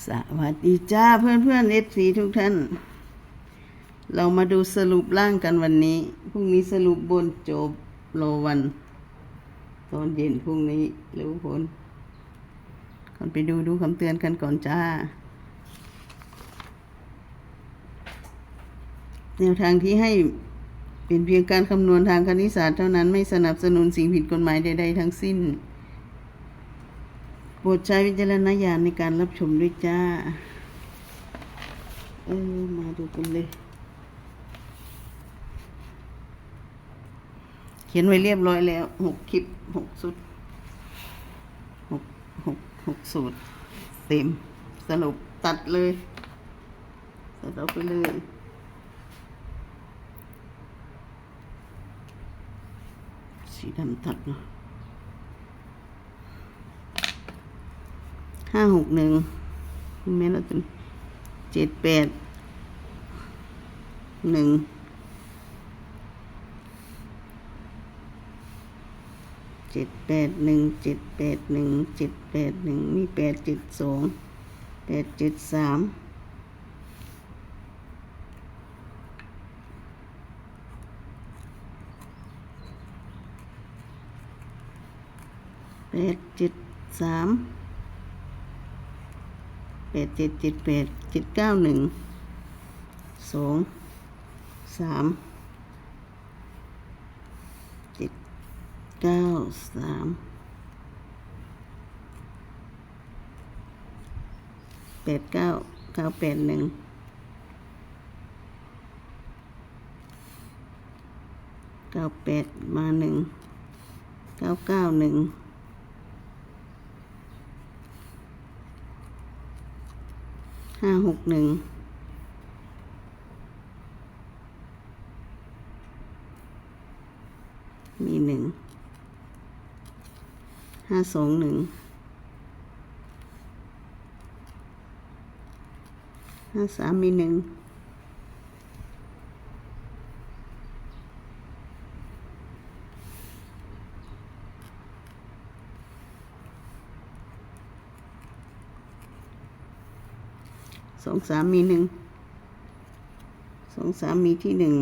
สวัสดีจ้าเพื่อนเพื่อนเอฟซีทุกท่าน เรามาดูสรุปร่างกันวันนี้ พรุ่งนี้สรุปบนจบโลวัน ตอนเย็นพรุ่งนี้รู้ผลก่อนไปดูดูคำเตือนกันก่อนจ้า แนวทางที่ให้เป็นเพียงการคำนวณทางคณิตศาสตร์เท่านั้นไม่สนับสนุนสิ่งผิดกฎหมายใด ๆ ทั้งสิ้น โปรดใช้วิจารณญาณในการรับชมด้วยจ้า เออ มาดูกันเลย เขียนไว้เรียบร้อยแล้วหกคลิปหกสุดหกหกหกสูตร เต็ม สรุปตัดเลยตัดออกไปเลยสีดำตัดเนาะ ห้าหกหนึ่งแม่เราตัวเจ็ดแปดหนึ่งเจ็ดแปดหนึ่งเจ็ดแปดหนึ่งเจ็ดแปดหนึ่งมีแปดเจ็ดสองแปดเจ็ดสามแปดเจ็ดสาม แปดเจ็ดเจ็ดแปดเจ็ดเก้าหนึ่งสองสามเจ็ดเก้าสามแปดเก้าเก้าแปดหนึ่งเก้าแปดมาหนึ่งเก้าเก้าหนึ่ง ห้าหกหนึ่งมีหนึ่งห้าสองหนึ่งห้าสามมีหนึ่ง สองสามมีหนึ่งสองสามมีที่หนึ่ง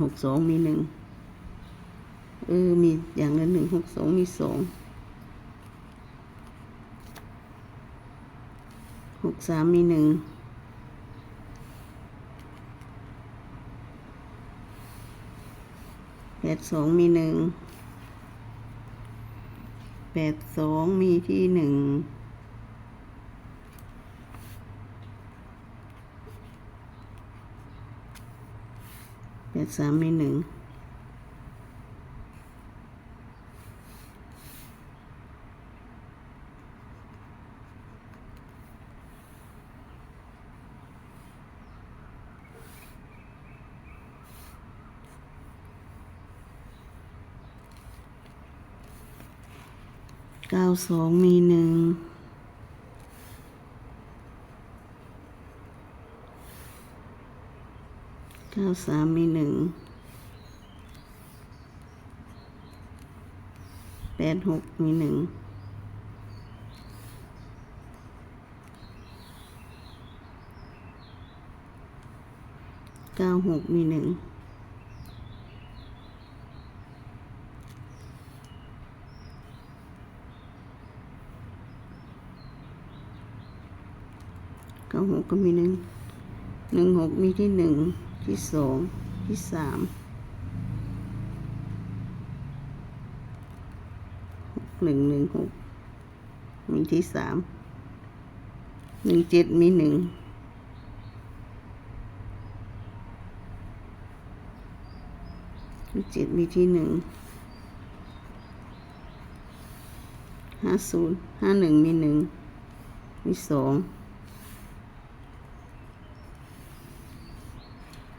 หกสองมีหนึ่งเออ มีอย่างละหนึ่งหกสองมีสองหกสามมีหนึ่งแปดสองมีหนึ่งแปดสองมีที่หนึ่ง ดสามมีหนึ่งเก้าสองมีหนึ่ง เก้าสามมีหนึ่งแปดหกมีหนึ่งเก้าหกมีหนึ่งเก้าหกก็มีหนึ่งหนึ่งหกมีที่หนึ่ง ที่สองที่สามหกหนึ่งหนึ่งหกมีที่สามหนึ่งเจ็ดมีหนึ่งหนึ่งเจ็ดมีที่หนึ่งห้าศูนย์ห้าหนึ่งมีหนึ่งมีสอง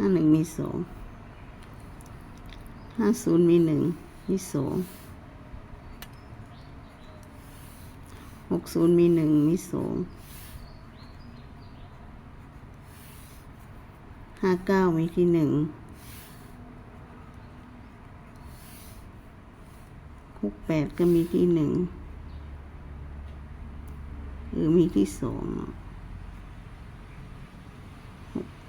ห้าหนึ่งมีสองห้าศูนย์มีหนึ่งมีสองหกศูนย์มีหนึ่งมีสองห้าเก้ามีที่หนึ่งหกแปดก็มีที่หนึ่งหรือมีที่สองเนาะ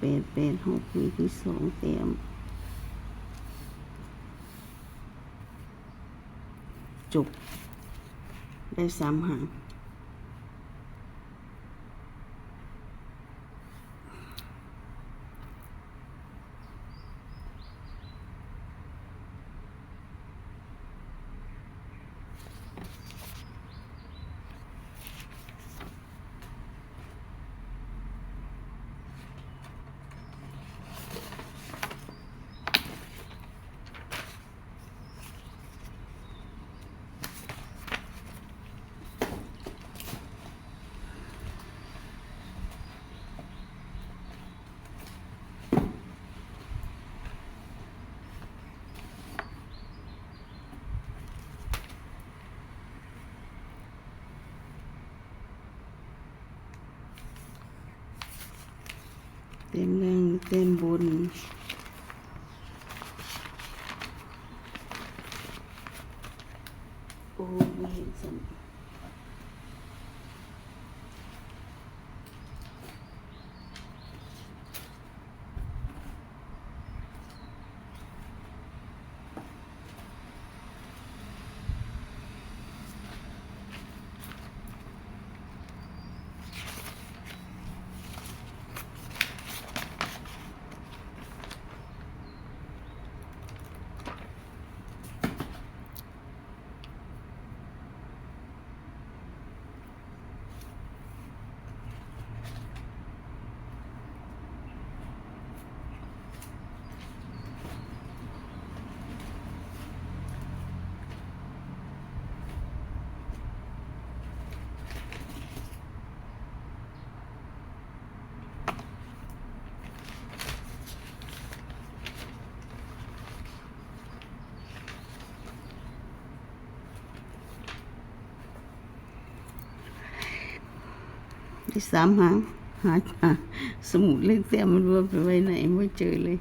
แปดแปดหกมีที่สองแต้มจบ ได้สามหาง ต็มล่งเต็มบนโอ้ไม่เห็นสัน ที่สามหางหาหาสมุดเลขแต้มมันว่าไปไว้ไหนไม่เจอเลย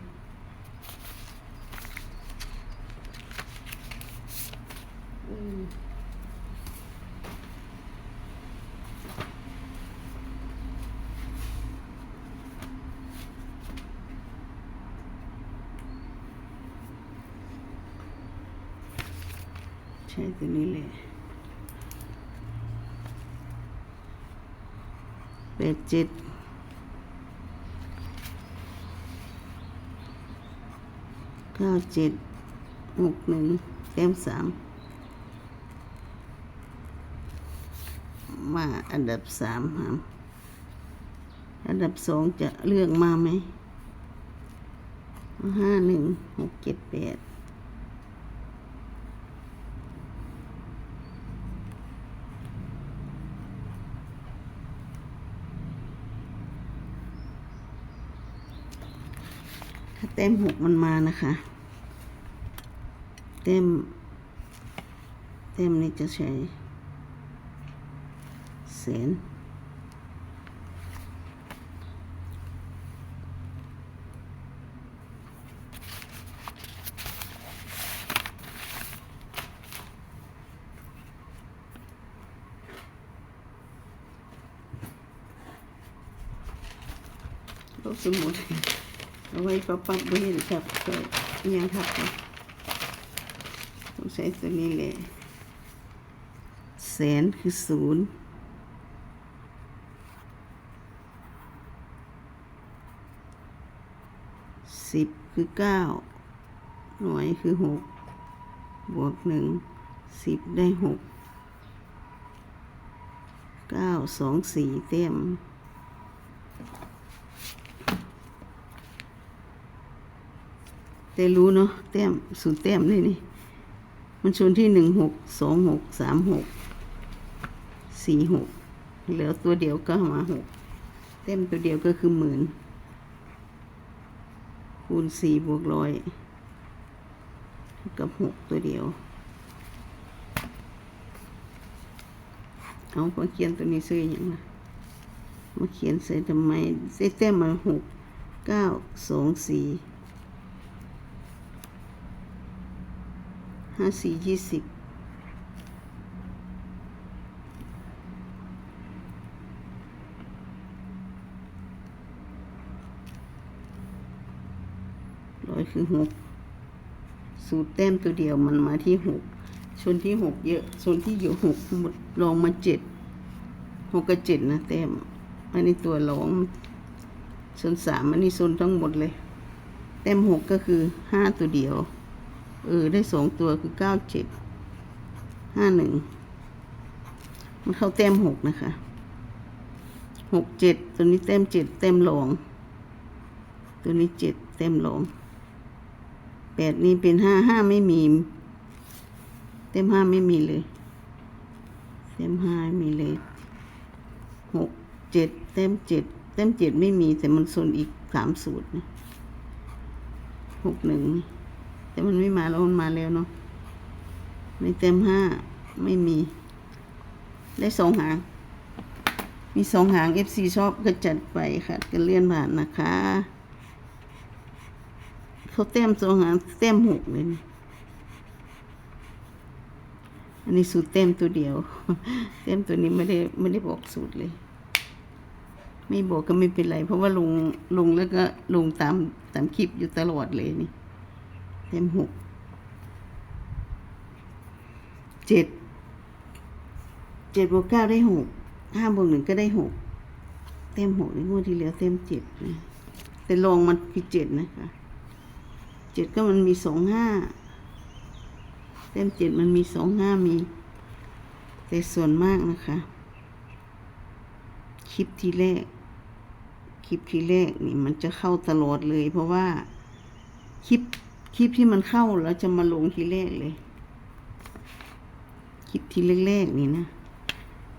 ใช่ตัวนี้เลย แปดเจ็ดเก้าเจ็ดหกหนึ่งแต้มสามมาอันดับสามครับอันดับสองจะเลือกมาไหมห้าหนึ่งหกเจ็ดแปด ถ้าเต็มหกมันมานะคะเต็มเต็มนี่จะใช้แสนลบสมุด เอาไว้ปั๊บปั๊บไม่เห็นครับก็ยังครับต้องใช้ตัวนี้เลยแสนคือศูนย์สิบคือเก้าหน่วยคือหกบวกหนึ่งสิบได้หกเก้าสองสี่เต็ม แต่รู้เนาะแต้มศูนย์แต้มนี่นี่ มันชนที่หนึ่งหกสองหกสามหกสี่หกเหลือตัวเดียวก็มาหกแต้มตัวเดียวก็คือหมื่นคูณสี่บวกร้อยกับหกตัวเดียว เอาพอเขียนตัวนี้ซื้ออย่างนะมาเขียนใส่ทำไมใส่แต้มมาหกเก้าสองสี่ ห้าสี่ยี่สิบร้อยคือหกสูตรแต้มตัวเดียวมันมาที่หกชนที่หกเยอะชนที่อยู่หกหมดลองมาเจ็ดหกกับเจ็ดนะแต้มอันนี้ตัวลองชนสามอันนี้ชนทั้งหมดเลย แต้มหกก็คือห้าตัวเดียว เออ ได้สองตัวคือเก้าเจ็ดห้าหนึ่งมันเข้าแต้มหกนะคะหกเจ็ดตัวนี้แต้มเจ็ดแต้มรองตัวนี้เจ็ดเต็มหลงแปดนี้เป็นห้าห้าไม่มี เต็มห้าไม่มีเลย เต็มห้าไม่มีเลยหกเจ็ดเต็มเจ็ดเต็มเจ็ดไม่มีแต่มันส่วนอีกสามสูตรนะหกหนึ่ง แต่มันไม่มาแล้วมันมาแล้วเนาะในเต็มห้าไม่มี ได้สองหาง มีสองหาง FC ชอบก็จัดไปค่ะก็เลื่อนผ่านนะคะ เขาเต็มสองหางเต็มหกเลยนี่อันนี้สูตรเต็มตัวเดียว เต็มตัวนี้ไม่ได้ไม่ได้บอกสูตรเลย ไม่บอกก็ไม่เป็นไร เพราะว่าลงลงแล้วก็ลงตามตามคลิปอยู่ตลอดเลยนี่ เต็มหกเจ็ดเจ็ดบวกเก้าได้หกห้าบวกหนึ่งก็ได้หกเต็มหกในงวดที่แล้วเต็มเจ็ดนะแต่ลองมันคือเจ็ดนะคะเจ็ดก็มันมีสองห้าเต็มเจ็ดมันมีสองห้ามี แต่ส่วนมากนะคะ คลิปที่แรก คลิปที่แรกนี่มันจะเข้าตลอดเลย เพราะว่าคลิป คลิปที่มันเข้าแล้วจะมาลงทีแรกเลย คลิปที่แรกๆนี่นะ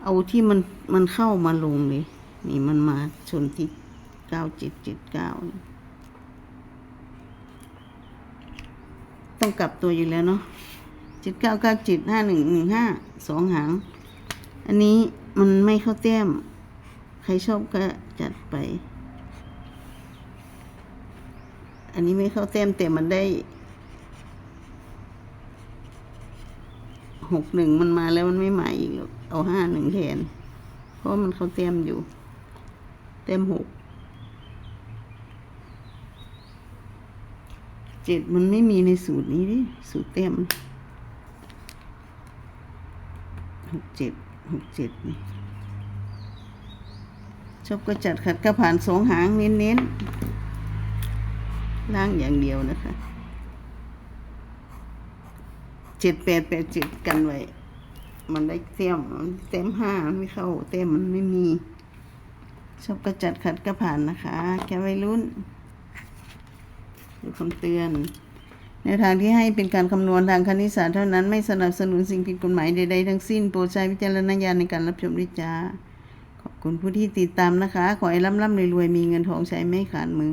เอาที่มันมันเข้ามาลงเลย นี่มันมาชนที่เก้าเจ็ดเจ็ดเก้าต้องกลับตัวอยู่แล้วเนาะเจ็ดเก้าเก้าเจ็ดห้าหนึ่งหนึ่งห้าสองหาง อันนี้มันไม่เข้าแต้ม ใครชอบก็จัดไป อันนี้ไม่เข้าแต้มแต่มันได้หกหนึ่งมันมาแล้วมันไม่มาอีกหรอกเอาห้าหนึ่งแทนเพราะมันเขาเต็มอยู่ เต็มหกเจ็ดมันไม่มีในสูตรนี้ดิสูตรเต็มหกเจ็ดหกเจ็ดนี่ชอบก็จัดขัดก็ผ่านสองหางเน้นๆ ล่างอย่างเดียวนะคะเจ็ดแปดแปดเจ็ดกันไว้ มันได้เต็มเต็มห้ามันไม่เข้า เต็มมันไม่มีชอบกระจัดขัดกระผ่านนะคะ แกวัยรุ่นดูคำเตือนในทางที่ให้เป็นการคำนวณทางคณิตศาสตร์เท่านั้นไม่สนับสนุนสิ่งผิดกฎหมายใดๆทั้งสิ้นโปรดใช้วิจารณญาณในการรับชมด้วยจ้าขอบคุณผู้ที่ติดตามนะคะ ขอให้ร่ำร่ำรวยๆมีเงินทองใช้ไม่ขาดมือ